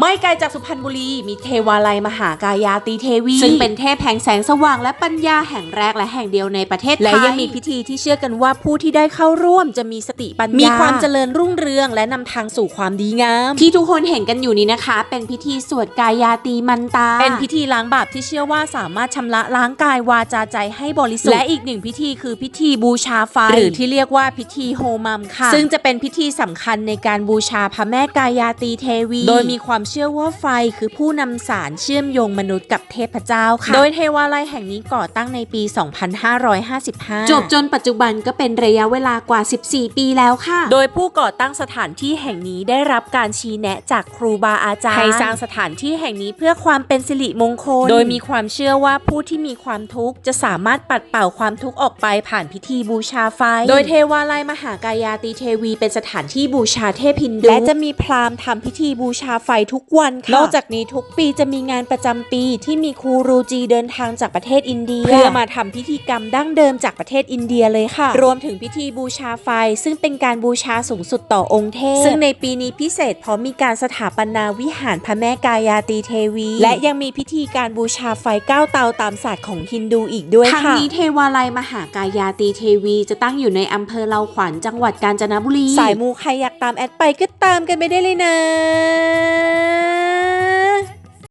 ไม่ไกลจากสุพรรณบุรีมีเทวาลัยมหากายาตีเทวี ซึ่งเป็นเทพแห่งแสงสว่างและปัญญาแห่งแรกและแห่งเดียวในประเทศไทย และยังมีพิธีที่เชื่อกันว่าผู้ที่ได้เข้าร่วมจะมีสติปัญญา มีความเจริญรุ่งเรืองและนำทางสู่ความดีงาม ที่ทุกคนเห็นกันอยู่นี้นะคะ เป็นพิธีสวดกายาตีมันตา เป็นพิธีล้างบาปที่เชื่อว่าสามารถชำระล้างกายวาจาใจให้บริสุทธิ์และอีกหนึ่งพิธีคือพิธีบูชาไฟหรือที่เรียกว่าพิธีโฮมัมค่ะ ซึ่งจะเป็นพิธีสำคัญในการบูชาพระแม่กายาตีเทวี โดยมีความเชื่อว่าไฟคือผู้นำสารเชื่อมโยงมนุษย์กับเทพเจ้าค่ะ โดยเทวาลัยแห่งนี้ก่อตั้งในปี 2555 จบจนปัจจุบันก็เป็นระยะเวลากว่า 14 ปีแล้วค่ะ โดยผู้ก่อตั้งสถานที่แห่งนี้ได้รับการชี้แนะจากครูบาอาจารย์ให้สร้างสถานที่แห่งนี้เพื่อความเป็นสิริมงคล โดยมีความเชื่อว่าผู้ที่มีความทุกข์จะสามารถปัดเป่าความทุกข์ออกไปผ่านพิธีบูชาไฟ โดยเทวาลัยมหากายาตีเทวี เป็นสถานที่บูชาเทพฮินดูและจะมีพราหมณ์ทำพิธีบูชาไฟทุกวันค่ะ นอกจากนี้ทุกปีจะมีงานประจำปีที่มีครูรูจีเดินทางจากประเทศอินเดีย เพื่อมาทำพิธีกรรมดั้งเดิมจากประเทศอินเดียเลยค่ะ รวมถึงพิธีบูชาไฟ ซึ่งเป็นการบูชาสูงสุดต่อองค์เทพ ซึ่งในปีนี้พิเศษเพราะมีการสถาปนาวิหารพระแม่กายาตีเทวี และยังมีพิธีการบูชาไฟเก้าเตาตามศาสตร์ของฮินดูอีกด้วยค่ะทางนี้เทวาลัยมหากายาตีเทวีจะตั้งอยู่ในอำเภอเลาขวัญจังหวัดกาญจนบุรี สายมูใครอยากตามแอดไปก็ตามกันไปได้เลยนะ